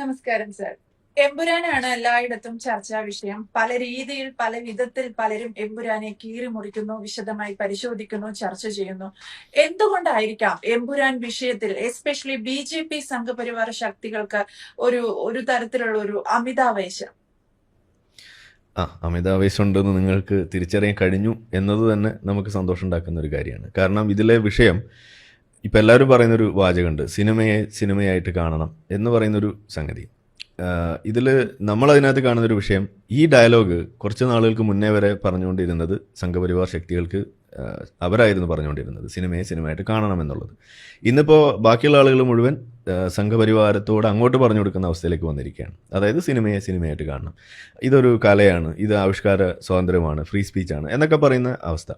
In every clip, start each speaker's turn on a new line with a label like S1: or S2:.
S1: നമസ്കാരം സർ എമ്പുരാനാണ് എല്ലായിടത്തും ചർച്ചാ വിഷയം. പല രീതിയിൽ പല വിധത്തിൽ പലരും എമ്പുരാനെ കീറി മുറിക്കുന്നു വിശദമായി പരിശോധിക്കുന്നു ചർച്ച ചെയ്യുന്നു. എന്തുകൊണ്ടായിരിക്കാം എമ്പുരാൻ വിഷയത്തിൽ എസ്പെഷ്യലി ബി ജെ പി സംഘപരിവാര ശക്തികൾക്ക് ഒരു ഒരു തരത്തിലുള്ള ഒരു അമിതാവേശം?
S2: ആ അമിതാവേശം ഉണ്ടെന്ന് നിങ്ങൾക്ക് തിരിച്ചറിയാൻ കഴിഞ്ഞു എന്നത് തന്നെ നമുക്ക് സന്തോഷം ഉണ്ടാക്കുന്ന ഒരു കാര്യമാണ്. കാരണം ഇതിലെ വിഷയം ഇപ്പം എല്ലാവരും പറയുന്നൊരു വാചകമുണ്ട് സിനിമയെ സിനിമയായിട്ട് കാണണം എന്ന് പറയുന്നൊരു സംഗതി. ഇതിൽ നമ്മളതിനകത്ത് കാണുന്നൊരു വിഷയം ഈ ഡയലോഗ് കുറച്ച് നാളുകൾക്ക് മുന്നേ വരെ പറഞ്ഞുകൊണ്ടിരുന്നത് സംഘപരിവാർ ശക്തികൾക്ക് അവരായിരുന്നു പറഞ്ഞുകൊണ്ടിരുന്നത് സിനിമയെ സിനിമയായിട്ട് കാണണം എന്നുള്ളത്. ഇന്നിപ്പോൾ ബാക്കിയുള്ള ആളുകൾ മുഴുവൻ സംഘപരിവാരത്തോട് അങ്ങോട്ട് പറഞ്ഞു കൊടുക്കുന്ന അവസ്ഥയിലേക്ക് വന്നിരിക്കുകയാണ്. അതായത് സിനിമയെ സിനിമയായിട്ട് കാണണം ഇതൊരു കലയാണ് ഇത് ആവിഷ്കാര സ്വാതന്ത്ര്യമാണ് ഫ്രീ സ്പീച്ചാണ് എന്നൊക്കെ പറയുന്ന അവസ്ഥ.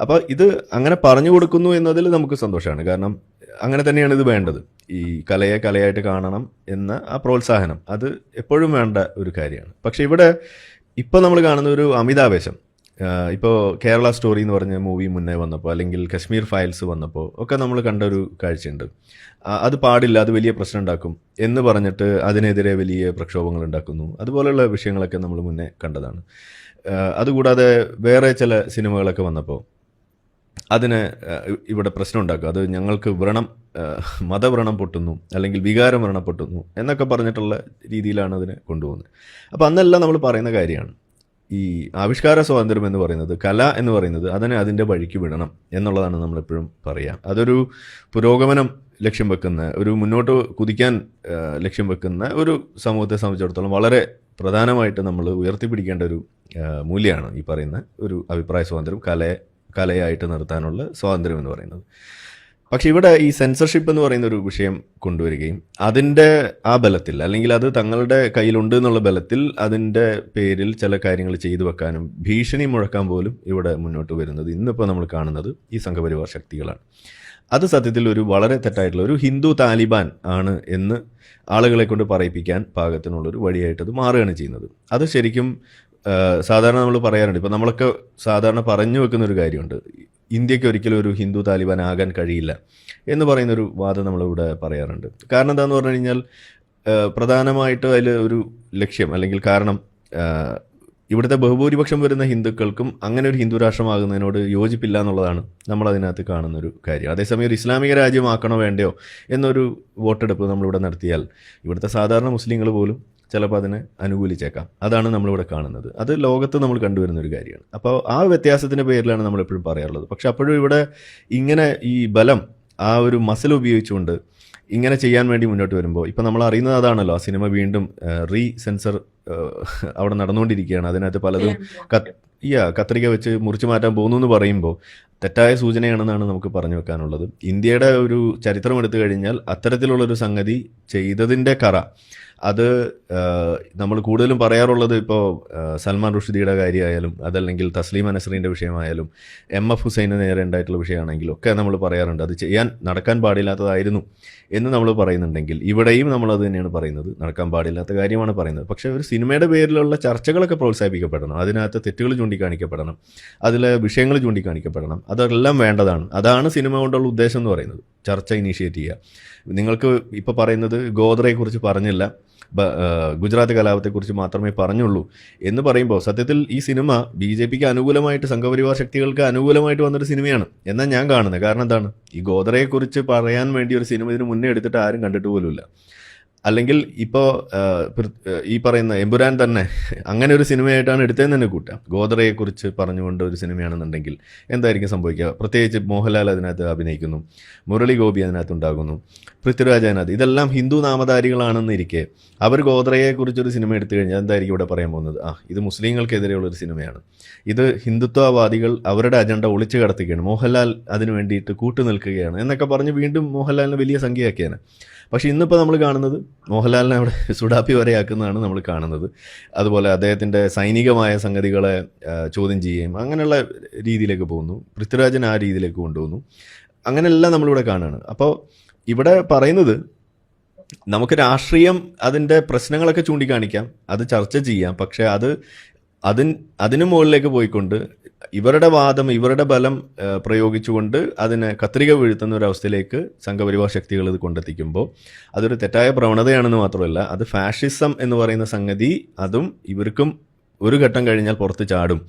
S2: അപ്പോൾ ഇത് അങ്ങനെ പറഞ്ഞു കൊടുക്കുന്നു എന്നതിൽ നമുക്ക് സന്തോഷമാണ്. കാരണം അങ്ങനെ തന്നെയാണ് ഇത് വേണ്ടത്. ഈ കലയെ കലയായിട്ട് കാണണം എന്ന ആ പ്രോത്സാഹനം അത് എപ്പോഴും വേണ്ട ഒരു കാര്യമാണ്. പക്ഷേ ഇവിടെ ഇപ്പോൾ നമ്മൾ കാണുന്ന ഒരു അമിതാവേശം. ഇപ്പോൾ കേരള സ്റ്റോറി എന്ന് പറഞ്ഞ മൂവി മുന്നേ വന്നപ്പോൾ അല്ലെങ്കിൽ കശ്മീർ ഫയൽസ് വന്നപ്പോൾ ഒക്കെ നമ്മൾ കണ്ട ഒരു കാഴ്ചയുണ്ട് അത് പാടില്ല അത് വലിയ പ്രശ്നം ഉണ്ടാക്കും എന്ന് പറഞ്ഞിട്ട് അതിനെതിരെ വലിയ പ്രക്ഷോഭങ്ങൾ ഉണ്ടാക്കുന്നു. അതുപോലെയുള്ള വിഷയങ്ങളൊക്കെ നമ്മൾ മുന്നേ കണ്ടതാണ്. അതുകൂടാതെ വേറെ ചില സിനിമകളൊക്കെ വന്നപ്പോൾ അതിന് ഇവിടെ പ്രശ്നം ഉണ്ടാക്കും അത് ഞങ്ങൾക്ക് വ്രണം മതവ്രണം പൊട്ടുന്നു അല്ലെങ്കിൽ വികാരം വ്രണം പൊട്ടുന്നു എന്നൊക്കെ പറഞ്ഞിട്ടുള്ള രീതിയിലാണ് അതിനെ കൊണ്ടുപോകുന്നത്. അപ്പോൾ അന്നെല്ലാം നമ്മൾ പറയുന്ന കാര്യമാണ്. ഈ ആവിഷ്കാര സ്വാതന്ത്ര്യം എന്ന് പറയുന്നത് കല എന്ന് പറയുന്നത് അതിനെ അതിന്റെ വഴിക്ക് വിടണം എന്നുള്ളതാണ് നമ്മളെപ്പോഴും പറയുക അതൊരു പുരോഗമനം ലക്ഷ്യം വെക്കുന്ന ഒരു മുന്നോട്ട് കുതിക്കാൻ ലക്ഷ്യം വെക്കുന്ന ഒരു സമൂഹത്തെ സംബന്ധിച്ചിടത്തോളം വളരെ പ്രധാനമായിട്ട് നമ്മൾ ഉയർത്തിപ്പിടിക്കേണ്ട ഒരു മൂല്യമാണ് ഈ പറയുന്ന ഒരു അഭിപ്രായ സ്വാതന്ത്ര്യം കലയെ കലയായിട്ട് നിർത്താനുള്ള സ്വാതന്ത്ര്യം എന്ന് പറയുന്നത്. പക്ഷെ ഇവിടെ ഈ സെൻസർഷിപ്പ് എന്ന് പറയുന്ന ഒരു വിഷയം കൊണ്ടുവരികയും അതിന്റെ ആ ബലത്തിൽ അല്ലെങ്കിൽ അത് തങ്ങളുടെ കയ്യിലുണ്ട് എന്നുള്ള ബലത്തിൽ അതിന്റെ പേരിൽ ചില കാര്യങ്ങൾ ചെയ്തു വെക്കാനും ഭീഷണി മുഴക്കാൻ പോലും ഇവിടെ മുന്നോട്ട് വരുന്നത് ഇന്നിപ്പോൾ നമ്മൾ കാണുന്നത് ഈ സംഘപരിവാർ ശക്തികളാണ്. അത് സത്യത്തിൽ ഒരു വളരെ തെറ്റായിട്ടുള്ള ഒരു ഹിന്ദു താലിബാൻ ആണ് എന്ന് ആളുകളെ കൊണ്ട് പറയിപ്പിക്കാൻ പാകത്തിനുള്ളൊരു വഴിയായിട്ടത് മാറുകയാണ് ചെയ്യുന്നത്. അത് ശരിക്കും സാധാരണ നമ്മൾ പറയാറുണ്ട്. ഇപ്പം നമ്മളൊക്കെ സാധാരണ പറഞ്ഞു വെക്കുന്ന ഒരു കാര്യമുണ്ട്. ഇന്ത്യയ്ക്ക് ഒരിക്കലും ഒരു ഹിന്ദു താലിബാൻ ആകാൻ കഴിയില്ല എന്ന് പറയുന്നൊരു വാദം നമ്മളിവിടെ പറയാറുണ്ട്. കാരണം എന്താണെന്ന് പറഞ്ഞു കഴിഞ്ഞാൽ പ്രധാനമായിട്ട് അതിൽ ഒരു ലക്ഷ്യം അല്ലെങ്കിൽ കാരണം ഇവിടുത്തെ ബഹുഭൂരിപക്ഷം വരുന്ന ഹിന്ദുക്കൾക്കും അങ്ങനെ ഒരു ഹിന്ദു രാഷ്ട്രമാകുന്നതിനോട് യോജിപ്പില്ല എന്നുള്ളതാണ് നമ്മൾ അതിനകത്ത് കാണുന്ന ഒരു കാര്യം. അതേസമയം ഒരു ഇസ്ലാമിക രാജ്യമാക്കണോ വേണ്ടയോ എന്നൊരു വോട്ടെടുപ്പ് നമ്മളിവിടെ നടത്തിയാൽ ഇവിടുത്തെ സാധാരണ മുസ്ലിങ്ങൾ പോലും ചിലപ്പോൾ അതിനെ അനുകൂലിച്ചേക്കാം. അതാണ് നമ്മളിവിടെ കാണുന്നത്. അത് ലോകത്ത് നമ്മൾ കണ്ടുവരുന്ന ഒരു കാര്യമാണ്. അപ്പോൾ ആ വ്യത്യാസത്തിന്റെ പേരിലാണ് നമ്മൾ എപ്പോഴും പറയാറുള്ളത്. പക്ഷെ അപ്പോഴും ഇവിടെ ഇങ്ങനെ ഈ ബലം ആ ഒരു മസിൽ ഉപയോഗിച്ചുകൊണ്ട് ഇങ്ങനെ ചെയ്യാൻ വേണ്ടി മുന്നോട്ട് വരുമ്പോൾ ഇപ്പം നമ്മൾ അറിയുന്നത് അതാണല്ലോ ആ സിനിമ വീണ്ടും റീ സെൻസർ അവിടെ നടന്നുകൊണ്ടിരിക്കുകയാണ്. അതിനകത്ത് പലതും ഈ കത്രിക വെച്ച് മുറിച്ചു മാറ്റാൻ പോകുന്നു എന്ന് പറയുമ്പോൾ തെറ്റായ സൂചനയാണെന്നാണ് നമുക്ക് പറഞ്ഞു വെക്കാനുള്ളത്. ഇന്ത്യയുടെ ഒരു ചരിത്രം എടുത്തു കഴിഞ്ഞാൽ അത്തരത്തിലുള്ളൊരു സംഗതി ചെയ്തതിന്റെ കറ അത് നമ്മൾ കൂടുതലും പറയാറുള്ളത് ഇപ്പോൾ സൽമാൻ റുഷ്ദിയുടെ കാര്യമായാലും അതല്ലെങ്കിൽ തസ്ലീം അനസറിന്റെ വിഷയമായാലും എം എഫ് ഹുസൈന് നേരെ ഉണ്ടായിട്ടുള്ള വിഷയമാണെങ്കിലും ഒക്കെ നമ്മൾ പറയാറുണ്ട്. അത് ചെയ്യാൻ നടക്കാൻ പാടില്ലാത്തതായിരുന്നു എന്ന് നമ്മൾ പറയുന്നുണ്ടെങ്കിൽ ഇവിടെയും നമ്മൾ അത് തന്നെയാണ് പറയുന്നത്. നടക്കാൻ പാടില്ലാത്ത കാര്യമാണ് പറയുന്നത്. പക്ഷേ ഒരു സിനിമയുടെ പേരിലുള്ള ചർച്ചകളൊക്കെ പ്രോത്സാഹിപ്പിക്കപ്പെടണം. അതിനകത്ത് തെറ്റുകൾ ചൂണ്ടിക്കാണിക്കപ്പെടണം. അതിലെ വിഷയങ്ങൾ ചൂണ്ടിക്കാണിക്കപ്പെടണം. അതെല്ലാം വേണ്ടതാണ്. അതാണ് സിനിമ കൊണ്ടുള്ള ഉദ്ദേശം എന്ന് പറയുന്നത്. ചർച്ച ഇനീഷ്യേറ്റ് ചെയ്യുക. നിങ്ങൾക്ക് ഇപ്പോൾ പറയുന്നത് ഗോദ്രയെക്കുറിച്ച് പറഞ്ഞില്ല. ഗുജറാത്ത് കലാപത്തെക്കുറിച്ച് മാത്രമേ പറഞ്ഞുള്ളൂ. എന്ന് പറയുമ്പോൾ സത്യത്തിൽ ഈ സിനിമ ബി ജെ പിക്ക് അനുകൂലമായിട്ട് സംഘപരിവാർ ശക്തികൾക്ക് അനുകൂലമായിട്ട് വന്നൊരു സിനിമയാണ്. എന്നാൽ ഞാൻ കാണുന്നത് കാരണം എന്താണ്? ഈ ഗോദറയെക്കുറിച്ച് പറയാൻ വേണ്ടി ഒരു സിനിമ ഇതിന് മുന്നേ എടുത്തിട്ട് ആരും കണ്ടിട്ട് പോലുമില്ല. അല്ലെങ്കിൽ ഇപ്പോൾ ഈ പറയുന്ന എമ്പുരാൻ തന്നെ അങ്ങനെ ഒരു സിനിമയായിട്ടാണ് എടുത്തതെന്ന് തന്നെ കൂട്ടാം. ഗോദറയെക്കുറിച്ച് പറഞ്ഞുകൊണ്ട് ഒരു സിനിമയാണെന്നുണ്ടെങ്കിൽ എന്തായിരിക്കും സംഭവിക്കുക? പ്രത്യേകിച്ച് മോഹൻലാൽ അതിനകത്ത് അഭിനയിക്കുന്നു മുരളി ഗോപി അതിനകത്ത് ഉണ്ടാകുന്നു പൃഥ്വിരാജ് അതിനകത്ത്. ഇതെല്ലാം ഹിന്ദു നാമധാരികളാണെന്നിരിക്കെ അവർ ഗോദ്രയെക്കുറിച്ചൊരു സിനിമ എടുത്തു കഴിഞ്ഞാൽ എന്തായിരിക്കും ഇവിടെ പറയാൻ പോകുന്നത്? ആ ഇത് മുസ്ലിങ്ങൾക്കെതിരെയുള്ളൊരു സിനിമയാണ്. ഇത് ഹിന്ദുത്വവാദികൾ അവരുടെ അജണ്ട ഒളിച്ചു കടത്തുകയാണ്. മോഹൻലാൽ അതിനു വേണ്ടിയിട്ട് കൂട്ടുനിൽക്കുകയാണ് എന്നൊക്കെ പറഞ്ഞ് വീണ്ടും മോഹൻലാലിന് വലിയ സംഖ്യയാക്കിയാണ് പക്ഷേ ഇന്നിപ്പോൾ നമ്മൾ കാണുന്നത് മോഹൻലാലിനെ അവിടെ സുഡാപ്പി വരെയാക്കുന്നതാണ് നമ്മൾ കാണുന്നത്. അതുപോലെ അദ്ദേഹത്തിന്റെ സൈനികമായ സംഗതികളെ ചോദ്യം ചെയ്യുകയും അങ്ങനെയുള്ള രീതിയിലേക്ക് പോകുന്നു. പൃഥ്വിരാജൻ ആ രീതിയിലേക്ക് കൊണ്ടുപോകുന്നു അങ്ങനെയെല്ലാം നമ്മളിവിടെ കാണുകയാണ് അപ്പോൾ ഇവിടെ പറയുന്നത് നമുക്ക് രാഷ്ട്രീയം അതിന്റെ പ്രശ്നങ്ങളൊക്കെ ചൂണ്ടിക്കാണിക്കാം. അത് ചർച്ച ചെയ്യാം. പക്ഷേ അത് അതിൻ അതിനു മുകളിലേക്ക് പോയിക്കൊണ്ട് ഇവരുടെ വാദം ഇവരുടെ ബലം പ്രയോഗിച്ചുകൊണ്ട് അതിനെ കത്രിക വീഴ്ത്തുന്ന ഒരു അവസ്ഥയിലേക്ക് സംഘപരിവാർ ശക്തികൾ ഇത് കൊണ്ടെത്തിക്കുമ്പോൾ അതൊരു തെറ്റായ പ്രവണതയാണെന്ന് മാത്രമല്ല അത് ഫാഷിസം എന്ന് പറയുന്ന സംഗതി അതും ഇവർക്കും ഒരു ഘട്ടം കഴിഞ്ഞാൽ പുറത്ത് ചാടും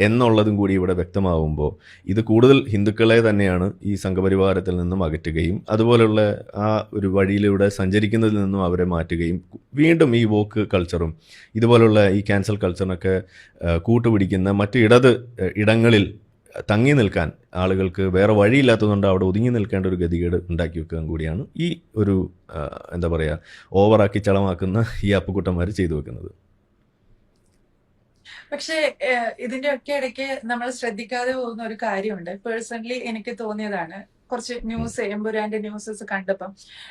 S2: എന്നുള്ളതും കൂടി ഇവിടെ വ്യക്തമാവുമ്പോൾ ഇത് കൂടുതൽ ഹിന്ദുക്കളെ തന്നെയാണ് ഈ സംഘപരിവാരത്തിൽ നിന്നും അകറ്റുകയും അതുപോലെയുള്ള ആ ഒരു വഴിയിലൂടെ സഞ്ചരിക്കുന്നതിൽ നിന്നും അവരെ മാറ്റുകയും വീണ്ടും ഈ വോക്ക് കൾച്ചറും ഇതുപോലുള്ള ഈ ക്യാൻസൽ കൾച്ചറിനൊക്കെ കൂട്ടുപിടിക്കുന്ന മറ്റ് ഇടത് ഇടങ്ങളിൽ തങ്ങി നിൽക്കാൻ ആളുകൾക്ക് വേറെ വഴിയില്ലാത്തതുകൊണ്ട് അവിടെ ഒതുങ്ങി നിൽക്കേണ്ട ഒരു ഗതികേട് ഉണ്ടാക്കി വെക്കാൻ കൂടിയാണ് ഈ ഒരു എന്താ പറയുക ഓവറാക്കി ചളമാക്കുന്ന ഈ അപ്പുക്കുട്ടന്മാർ ചെയ്തു വെക്കുന്നത്.
S1: പക്ഷേ ഏഹ്, ഇതിന്റെ ഒക്കെ ഇടയ്ക്ക് നമ്മൾ ശ്രദ്ധിക്കാതെ പോകുന്ന ഒരു കാര്യമുണ്ട്. പേഴ്സണലി എനിക്ക് തോന്നിയതാണ്. കുറച്ച് ന്യൂസ് എമ്പുരാന്റെ ന്യൂസസ് കണ്ടപ്പം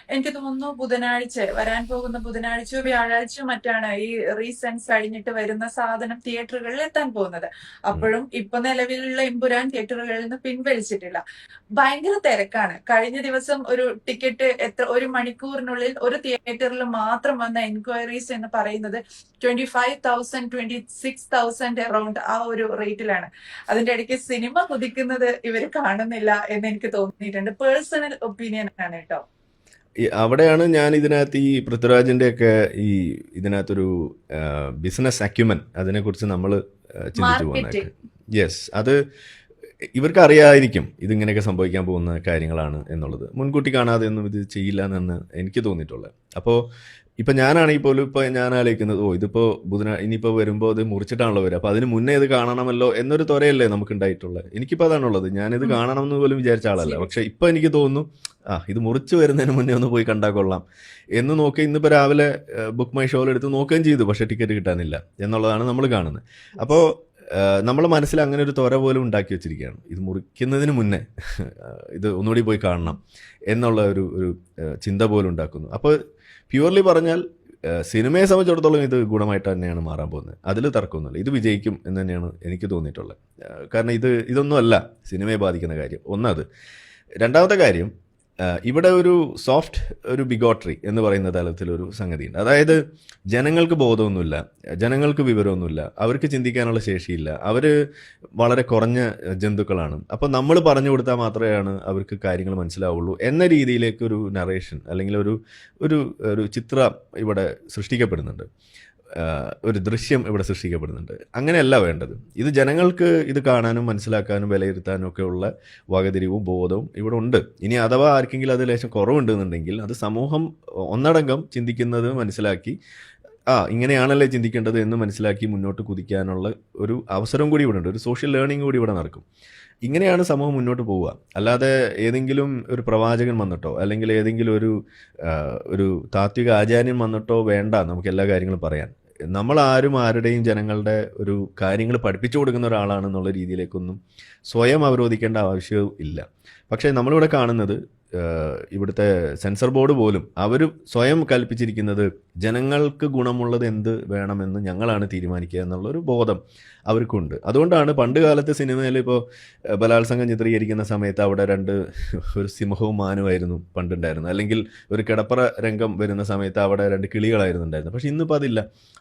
S1: എനിക്ക് തോന്നുന്നു ബുധനാഴ്ച വരാൻ പോകുന്ന ബുധനാഴ്ചയോ വ്യാഴാഴ്ചയോ മറ്റാണ് ഈ റീസെൻസ് കഴിഞ്ഞിട്ട് വരുന്ന സാധനം തിയേറ്ററുകളിൽ എത്താൻ പോകുന്നത്. അപ്പോഴും ഇപ്പൊ നിലവിലുള്ള എമ്പുരാൻ തിയേറ്ററുകളിൽ നിന്ന് പിൻവലിച്ചിട്ടില്ല. ഭയങ്കര തിരക്കാണ്. കഴിഞ്ഞ ദിവസം ഒരു ടിക്കറ്റ് എത്ര ഒരു മണിക്കൂറിനുള്ളിൽ ഒരു തിയേറ്ററിൽ മാത്രം വന്ന എൻക്വയറീസ് എന്ന് പറയുന്നത് twenty five thousand twenty six thousand around ആ ഒരു റേറ്റിലാണ് അതിന്റെ ഇടയ്ക്ക് സിനിമ കുതിക്കുന്നത് ഇവർ കാണുന്നില്ല എന്ന് എനിക്ക് തോന്നിയിട്ടുണ്ട് പേഴ്സണൽ ഒപ്പീനിയൻ ആണ് കേട്ടോ
S2: അവിടെയാണ് ഞാൻ ഇതിനകത്ത് ഈ പൃഥ്വിരാജിന്റെ ഒക്കെ ഈ ഇതിനകത്തൊരു ബിസിനസ് അക്യുമൻ അതിനെക്കുറിച്ച് നമ്മൾ ചിന്തിച്ചു പോകുന്നത്. യെസ് അത് ഇവർക്ക് അറിയായിരിക്കും ഇതിങ്ങനെയൊക്കെ സംഭവിക്കാൻ പോകുന്ന കാര്യങ്ങളാണ് എന്നുള്ളത്. മുൻകൂട്ടി കാണാതെ ഒന്നും ഇത് ചെയ്യില്ല എന്നാണ് എനിക്ക് തോന്നിയിട്ടുള്ളത്. അപ്പോൾ ഇപ്പം ഞാനാണെങ്കിൽ പോലും ഇപ്പോൾ ഞാൻ ആലോചിക്കുന്നത് ഓ ഇതിപ്പോ ബുധനാ ഇനിയിപ്പോൾ വരുമ്പോ അത് മുറിച്ചിട്ടാണല്ലോ വരിക അപ്പോൾ അതിന് മുന്നേ ഇത് കാണണമല്ലോ എന്നൊരു ത്വരയല്ലേ നമുക്ക് ഉണ്ടായിട്ടുള്ളത് എനിക്കിപ്പോൾ അതാണുള്ളത്. ഞാനിത്. കാണണം എന്ന് പോലും വിചാരിച്ച ആളല്ല. പക്ഷേ ഇപ്പൊ എനിക്ക് തോന്നുന്നു ആ ഇത് മുറിച്ച് വരുന്നതിന് മുന്നേ ഒന്ന് പോയി കണ്ടാൽ കൊള്ളാം എന്ന് നോക്കി ഇന്നിപ്പോൾ രാവിലെ ബുക്ക് മൈ ഷോയിൽ എടുത്ത് നോക്കുകയും ചെയ്തു. പക്ഷേ ടിക്കറ്റ് കിട്ടാനില്ല എന്നുള്ളതാണ് നമ്മൾ കാണുന്നത്. അപ്പോൾ നമ്മൾ മനസ്സിൽ അങ്ങനെ ഒരു ത്വര പോലും ഉണ്ടാക്കി വെച്ചിരിക്കുകയാണ്. ഇത് മുറിക്കുന്നതിന് മുന്നേ ഇത് ഒന്നുകൂടി പോയി കാണണം എന്നുള്ള ഒരു ഒരു ചിന്ത പോലും ഉണ്ടാക്കുന്നു. അപ്പോൾ പ്യുവർലി പറഞ്ഞാൽ സിനിമയെ സംബന്ധിച്ചിടത്തോളം ഇത് ഗുണമായിട്ട് തന്നെയാണ് മാറാൻ പോകുന്നത്. അതിൽ തർക്കമൊന്നുമില്ല. ഇത് വിജയിക്കും എന്ന് തന്നെയാണ് എനിക്ക് തോന്നിയിട്ടുള്ളത്. കാരണം ഇത് ഇതൊന്നുമല്ല സിനിമയെ ബാധിക്കുന്ന കാര്യം. ഒന്നത്. രണ്ടാമത്തെ കാര്യം ഇവിടെ ഒരു സോഫ്റ്റ് ഒരു ബിഗോട്രി എന്ന് പറയുന്ന തലത്തിലൊരു സംഗതിയുണ്ട്. അതായത് ജനങ്ങൾക്ക് ബോധമൊന്നുമില്ല ജനങ്ങൾക്ക് വിവരമൊന്നുമില്ല അവർക്ക് ചിന്തിക്കാനുള്ള ശേഷിയില്ല അവർ വളരെ കുറഞ്ഞ ജന്തുക്കളാണ്. അപ്പോൾ നമ്മൾ പറഞ്ഞു കൊടുത്താൽ മാത്രമേ അവർക്ക് കാര്യങ്ങൾ മനസ്സിലാവുള്ളൂ എന്ന രീതിയിലേക്ക് ഒരു നറേഷൻ അല്ലെങ്കിൽ ഒരു ഒരു ഒരു ചിത്രം ഇവിടെ സൃഷ്ടിക്കപ്പെടുന്നുണ്ട്. ഒരു ദൃശ്യം ഇവിടെ സൃഷ്ടിക്കപ്പെടുന്നുണ്ട്. അങ്ങനെയല്ല വേണ്ടത്. ഇത് ജനങ്ങൾക്ക് ഇത് കാണാനും മനസ്സിലാക്കാനും വിലയിരുത്താനും ഒക്കെ ഉള്ള വകതിരിവും ബോധവും ഇവിടെ ഉണ്ട്. ഇനി അഥവാ ആർക്കെങ്കിലും അത് ലേശം കുറവുണ്ടെന്നുണ്ടെങ്കിൽ അത് സമൂഹം ഒന്നടങ്കം ചിന്തിക്കുന്നത് മനസ്സിലാക്കി ആ ഇങ്ങനെയാണല്ലേ ചിന്തിക്കേണ്ടത് എന്ന് മനസ്സിലാക്കി മുന്നോട്ട് കുതിക്കാനുള്ള ഒരു അവസരം കൂടി ഇവിടെ ഉണ്ട്. ഒരു സോഷ്യൽ ലേണിംഗ് കൂടി ഇവിടെ നടക്കും. ഇങ്ങനെയാണ് സമൂഹം മുന്നോട്ട് പോവുക. അല്ലാതെ ഏതെങ്കിലും ഒരു പ്രവാചകൻ വന്നിട്ടോ അല്ലെങ്കിൽ ഏതെങ്കിലും ഒരു ഒരു താത്വിക ആചാര്യൻ വന്നിട്ടോ വേണ്ട നമുക്ക് എല്ലാ കാര്യങ്ങളും പറയാൻ. നമ്മൾ ആരും ആരുടെയും ജനങ്ങളുടെ ഒരു കാര്യങ്ങൾ പഠിപ്പിച്ചു കൊടുക്കുന്ന ഒരാളാണെന്നുള്ള രീതിയിലേക്കൊന്നും സ്വയം അവരോധിക്കേണ്ട ആവശ്യവും ഇല്ല. പക്ഷേ നമ്മളിവിടെ കാണുന്നത് ഇവിടുത്തെ സെൻസർ ബോർഡ് പോലും അവർ സ്വയം കൽപ്പിച്ചിരിക്കുന്നത് ജനങ്ങൾക്ക് ഗുണമുള്ളത് എന്ത് വേണമെന്ന് ഞങ്ങളാണ് തീരുമാനിക്കുക എന്നുള്ളൊരു ബോധം അവർക്കുണ്ട്. അതുകൊണ്ടാണ് പണ്ട് കാലത്ത് സിനിമയിൽ ഇപ്പോൾ ബലാത്സംഗം ചിത്രീകരിക്കുന്ന സമയത്ത് അവിടെ രണ്ട് ഒരു സിംഹവും മാനുമായിരുന്നു പണ്ടുണ്ടായിരുന്നു അല്ലെങ്കിൽ ഒരു കിടപ്പറ രംഗം വരുന്ന സമയത്ത് അവിടെ രണ്ട് കിളികളായിരുന്നു ഉണ്ടായിരുന്നത്. പക്ഷെ ഇന്നിപ്പോൾ അതില്ല.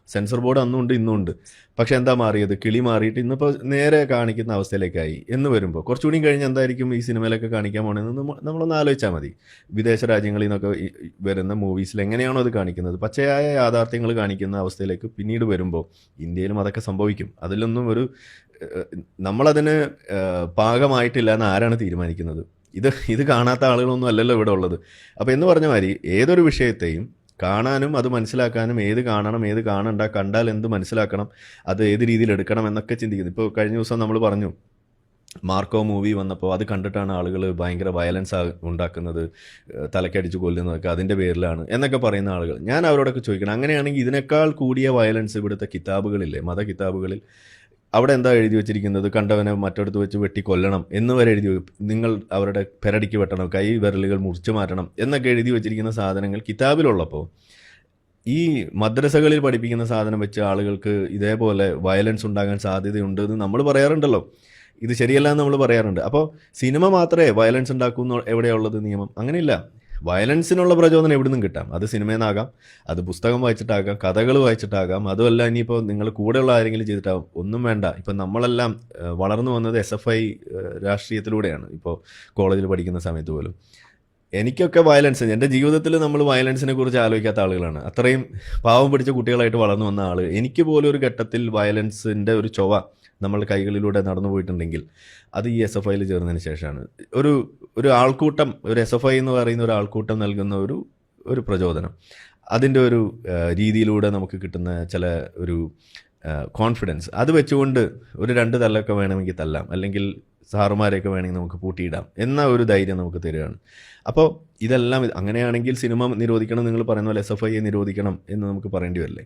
S2: സെൻസർ ബോർഡ് അന്നും ഉണ്ട് ഇന്നും ഉണ്ട് പക്ഷെ എന്താ മാറിയത്? കിളി മാറിയിട്ട് ഇന്നിപ്പോൾ നേരെ കാണിക്കുന്ന അവസ്ഥയിലേക്കായി എന്ന് വരുമ്പോൾ കുറച്ചുകൂടി കഴിഞ്ഞ് എന്തായിരിക്കും ഈ സിനിമയിലൊക്കെ കാണിക്കാൻ പോകണമെന്ന് നമ്മളൊന്ന് നമ്മളൊന്ന് ആലോചിച്ചാൽ മതി. വിദേശ രാജ്യങ്ങളിൽ നിന്നൊക്കെ വരുന്ന മൂവീസിൽ എങ്ങനെയാണോ അത് കാണിക്കുന്നത്. പച്ചയായ യാഥാർത്ഥ്യങ്ങൾ കാണിക്കുന്ന അവസ്ഥയിലേക്ക് പിന്നീട് വരുമ്പോൾ ഇന്ത്യയിലും അതൊക്കെ സംഭവിക്കും. അതിലൊന്നും ഒരു നമ്മളതിന് പാകമായിട്ടില്ല എന്ന് ആരാണ് തീരുമാനിക്കുന്നത്? ഇത് ഇത് കാണാത്ത ആളുകളൊന്നും അല്ലല്ലോ ഇവിടെ ഉള്ളത്. അപ്പോൾ എന്ന് പറഞ്ഞ മാതിരി ഏതൊരു വിഷയത്തെയും കാണാനും അത് മനസ്സിലാക്കാനും ഏത് കാണണം ഏത് കാണണ്ട കണ്ടാൽ എന്ത് മനസ്സിലാക്കണം അത് ഏത് രീതിയിൽ എടുക്കണം എന്നൊക്കെ ചിന്തിക്കുന്നു. ഇപ്പോൾ കഴിഞ്ഞ ദിവസം നമ്മൾ പറഞ്ഞു മാർക്കോ മൂവി വന്നപ്പോൾ അത് കണ്ടിട്ടാണ് ആളുകൾ ഭയങ്കര വയലൻസ് ഉണ്ടാക്കുന്നത് തലക്കടിച്ച് കൊല്ലുന്നതൊക്കെ അതിന്റെ പേരിലാണ് എന്നൊക്കെ പറയുന്ന ആളുകൾ. ഞാൻ അവരോടൊക്കെ ചോദിക്കണം അങ്ങനെയാണെങ്കിൽ ഇതിനേക്കാൾ കൂടിയ വയലൻസ് ഇവിടുത്തെ കിതാബുകളില്ലേ മത കിതാബുകളിൽ അവിടെ എന്താ എഴുതി വെച്ചിരിക്കുന്നത്? കണ്ടവനെ മറ്റടുത്ത് വെച്ച് വെട്ടി കൊല്ലണം എന്ന് വരെ എഴുതി നിങ്ങൾ അവരുടെ പെരടിക്ക് വെട്ടണം കൈ വിരലുകൾ മുറിച്ചു മാറ്റണം എന്നൊക്കെ എഴുതി വെച്ചിരിക്കുന്ന സാധനങ്ങൾ കിതാബിലുള്ളപ്പോൾ ഈ മദ്രസകളിൽ പഠിപ്പിക്കുന്ന സാധനം വെച്ച് ആളുകൾക്ക് ഇതേപോലെ വയലൻസ് ഉണ്ടാകാൻ സാധ്യതയുണ്ട് എന്ന് നമ്മൾ പറയാറുണ്ടല്ലോ. ഇത് ശരിയല്ല എന്ന് നമ്മൾ പറയാറുണ്ട്. അപ്പോൾ സിനിമ മാത്രമേ വയലൻസ് ഉണ്ടാക്കൂ എവിടെയുള്ളത് നിയമം? അങ്ങനെയില്ല. വയലൻസിനുള്ള പ്രചോദനം എവിടെ നിന്നും കിട്ടാം. അത് സിനിമയിൽ നിന്നാകാം അത് പുസ്തകം വായിച്ചിട്ടാകാം കഥകൾ വായിച്ചിട്ടാകാം. അതുമല്ല ഇനിയിപ്പോൾ നിങ്ങൾ കൂടെയുള്ള ആരെങ്കിലും ചെയ്തിട്ടാകും ഒന്നും വേണ്ട. ഇപ്പം നമ്മളെല്ലാം വളർന്നു വന്നത് എസ് എഫ് ഐ രാഷ്ട്രീയത്തിലൂടെയാണ്. ഇപ്പോൾ കോളേജിൽ പഠിക്കുന്ന സമയത്ത് പോലും. എനിക്കൊക്കെ വയലൻസ് എന്റെ ജീവിതത്തിൽ നമ്മൾ വയലൻസിനെ കുറിച്ച് ആലോചിക്കാത്ത ആളുകളാണ്. അത്രയും പാവം പിടിച്ച കുട്ടികളായിട്ട് വളർന്നു വന്ന ആൾ എനിക്ക് പോലും ഒരു ഘട്ടത്തിൽ വയലൻസിന്റെ ഒരു ചൊവ നമ്മൾ കൈകളിലൂടെ നടന്നു പോയിട്ടുണ്ടെങ്കിൽ അത് ഈ എസ് എഫ് ഐയിൽ ചേർന്നതിന് ശേഷമാണ്. ഒരു ഒരു ആൾക്കൂട്ടം ഒരു എസ് എഫ് ഐ എന്ന് പറയുന്ന ഒരു ആൾക്കൂട്ടം നൽകുന്ന ഒരു ഒരു പ്രചോദനം. അതിന്റെ ഒരു രീതിയിലൂടെ നമുക്ക് കിട്ടുന്ന ചില ഒരു കോൺഫിഡൻസ് അത് വെച്ചുകൊണ്ട് ഒരു രണ്ട് തല്ലൊക്കെ വേണമെങ്കിൽ തല്ലാം. അല്ലെങ്കിൽ സാറുമാരെയൊക്കെ വേണമെങ്കിൽ നമുക്ക് പൂട്ടിയിടാം എന്ന ഒരു ധൈര്യം നമുക്ക് തരികയാണ് അപ്പോൾ ഇതെല്ലാം അങ്ങനെയാണെങ്കിൽ സിനിമ നിരോധിക്കണം നിങ്ങൾ പറയുന്ന പോലെ എസ് എഫ് ഐയെ നിരോധിക്കണം എന്ന് നമുക്ക് പറയേണ്ടി വരില്ലേ?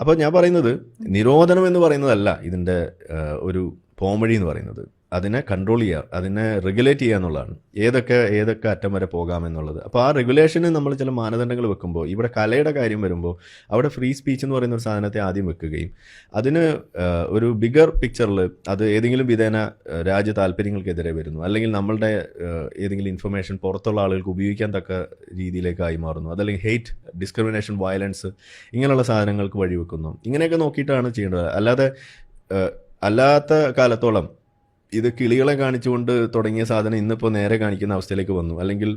S2: അപ്പോൾ ഞാൻ പറയുന്നത് നിരോധനം എന്ന് പറയുന്നതല്ല ഇതിന്റെ ഒരു പോംവഴി എന്ന് പറയുന്നത്. അതിനെ കൺട്രോൾ ചെയ്യുക അതിനെ റെഗുലേറ്റ് ചെയ്യുക എന്നുള്ളതാണ്. ഏതൊക്കെ ഏതൊക്കെ അറ്റം വരെ പോകാമെന്നുള്ളത് അപ്പോൾ ആ റെഗുലേഷന് നമ്മൾ ചില മാനദണ്ഡങ്ങൾ വെക്കുമ്പോൾ ഇവിടെ കലയുടെ കാര്യം വരുമ്പോൾ അവിടെ ഫ്രീ സ്പീച്ച് എന്ന് പറയുന്ന ഒരു സാധനത്തെ ആദ്യം വെക്കുകയും അതിന് ഒരു ബിഗർ പിക്ചറിൽ അത് ഏതെങ്കിലും വിധേന രാജ്യ താല്പര്യങ്ങൾക്കെതിരെ വരുന്നു. അല്ലെങ്കിൽ നമ്മളുടെ ഏതെങ്കിലും ഇൻഫർമേഷൻ പുറത്തുള്ള ആളുകൾക്ക് ഉപയോഗിക്കാൻ തക്ക രീതിയിലേക്കായി മാറുന്നു. അതല്ലെങ്കിൽ ഹെയ്റ്റ് ഡിസ്ക്രിമിനേഷൻ വയലൻസ് ഇങ്ങനെയുള്ള സാധനങ്ങൾക്ക് വഴിവെക്കുന്നു. ഇങ്ങനെയൊക്കെ നോക്കിയിട്ടാണ് ചെയ്യേണ്ടത്. അല്ലാതെ അല്ലാത്ത കാലത്തോളം ഇത് കിളികളെ കാണിച്ചുകൊണ്ട് തുടങ്ങിയ സാധനം ഇന്നിപ്പോൾ നേരെ കാണിക്കുന്ന അവസ്ഥയിലേക്ക് വന്നു. അല്ലെങ്കിൽ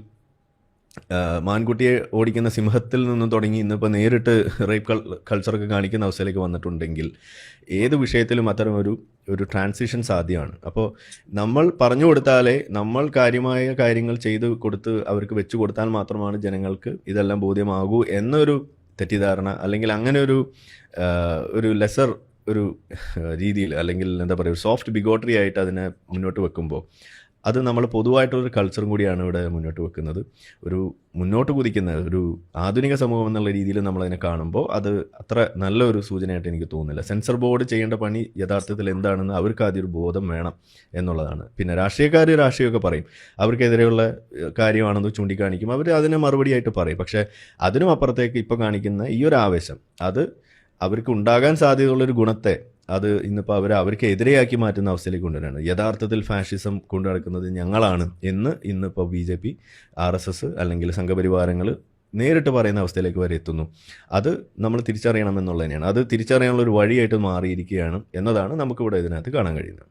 S2: മാൻകുട്ടിയെ ഓടിക്കുന്ന സിംഹത്തിൽ നിന്നും തുടങ്ങി ഇന്നിപ്പോൾ നേരിട്ട് റേപ്പ് കൾച്ചറൊക്കെ കാണിക്കുന്ന അവസ്ഥയിലേക്ക് വന്നിട്ടുണ്ടെങ്കിൽ ഏത് വിഷയത്തിലും അത്തരം ഒരു ഒരു ട്രാൻസിഷൻ സാധ്യമാണ്. അപ്പോൾ നമ്മൾ പറഞ്ഞു കൊടുത്താലേ നമ്മൾ കാര്യമായ കാര്യങ്ങൾ ചെയ്ത് കൊടുത്ത് അവർക്ക് വെച്ചു കൊടുത്താൽ മാത്രമാണ് ജനങ്ങൾക്ക് ഇതെല്ലാം ബോധ്യമാകൂ എന്നൊരു തെറ്റിദ്ധാരണ അല്ലെങ്കിൽ അങ്ങനെ ഒരു ഒരു ലെസർ ഒരു രീതിയിൽ അല്ലെങ്കിൽ എന്താ പറയുക ഒരു സോഫ്റ്റ് ബിഗോട്ടറി ആയിട്ട് അതിനെ മുന്നോട്ട് വെക്കുമ്പോൾ അത് നമ്മൾ പൊതുവായിട്ടുള്ളൊരു കൾച്ചറും കൂടിയാണ് ഇവിടെ മുന്നോട്ട് വെക്കുന്നത്. ഒരു മുന്നോട്ട് കുതിക്കുന്ന ഒരു ആധുനിക സമൂഹം എന്നുള്ള രീതിയിൽ നമ്മളതിനെ കാണുമ്പോൾ അത് അത്ര നല്ലൊരു സൂചനയായിട്ട് എനിക്ക് തോന്നുന്നില്ല. സെൻസർ ബോർഡ് ചെയ്യേണ്ട പണി യഥാർത്ഥത്തിൽ എന്താണെന്ന് അവർക്ക് ആദ്യം ഒരു ബോധം വേണം എന്നുള്ളതാണ്. പിന്നെ രാഷ്ട്രീയക്കാർ രാഷ്ട്രീയമൊക്കെ പറയും. അവർക്കെതിരെയുള്ള കാര്യമാണെന്ന് ചൂണ്ടിക്കാണിക്കും. അവർ അതിനെ മറുപടിയായിട്ട് പറയും. പക്ഷേ അതിനും അപ്പുറത്തേക്ക് ഇപ്പോൾ കാണിക്കുന്ന ഈ ഒരു ആവേശം അത് അവർക്ക് ഉണ്ടാകാൻ സാധ്യതയുള്ളൊരു ഗുണത്തെ അത് ഇന്നിപ്പോൾ അവർ അവർക്ക് എതിരെയാക്കി മാറ്റുന്ന അവസ്ഥയിലേക്ക് കൊണ്ടുവരാണ്. യഥാർത്ഥത്തിൽ ഫാഷിസം കൊണ്ടു നടക്കുന്നത് ഞങ്ങളാണ് എന്ന് ഇന്നിപ്പോൾ B J P R S S അല്ലെങ്കിൽ സംഘപരിവാരങ്ങൾ നേരിട്ട് പറയുന്ന അവസ്ഥയിലേക്ക് വരെ എത്തുന്നു. അത് നമ്മൾ തിരിച്ചറിയണം എന്നുള്ളത് തന്നെയാണ് അത് തിരിച്ചറിയാനുള്ള ഒരു വഴിയായിട്ട് മാറിയിരിക്കുകയാണ് എന്നതാണ് നമുക്കിവിടെ ഇതിനകത്ത് കാണാൻ കഴിയുന്നത്.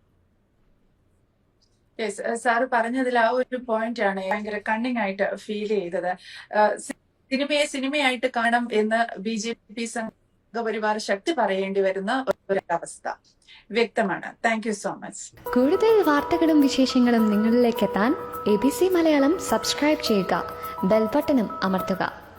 S1: സാറ് പറഞ്ഞതിൽ ആ ഒരു പോയിന്റ് ആണ് ഭയങ്കര കണ്ണിങ് ആയിട്ട് ഫീൽ ചെയ്തത്. സിനിമയെ സിനിമയായിട്ട് കാണാം എന്ന് ബി ജെ പി സംഘപരിവാർ ശക്തി പറയേണ്ടി വരുന്ന ഒരവസ്ഥ. വ്യക്തമാണ്. താങ്ക് യു സോ മച്ച്
S3: കൂടുതൽ വാർത്തകളും വിശേഷങ്ങളും നിങ്ങളിലേക്ക് എത്താൻ A B C Malayalam subscribe ചെയ്യുക. ബെൽബട്ടനും അമർത്തുക.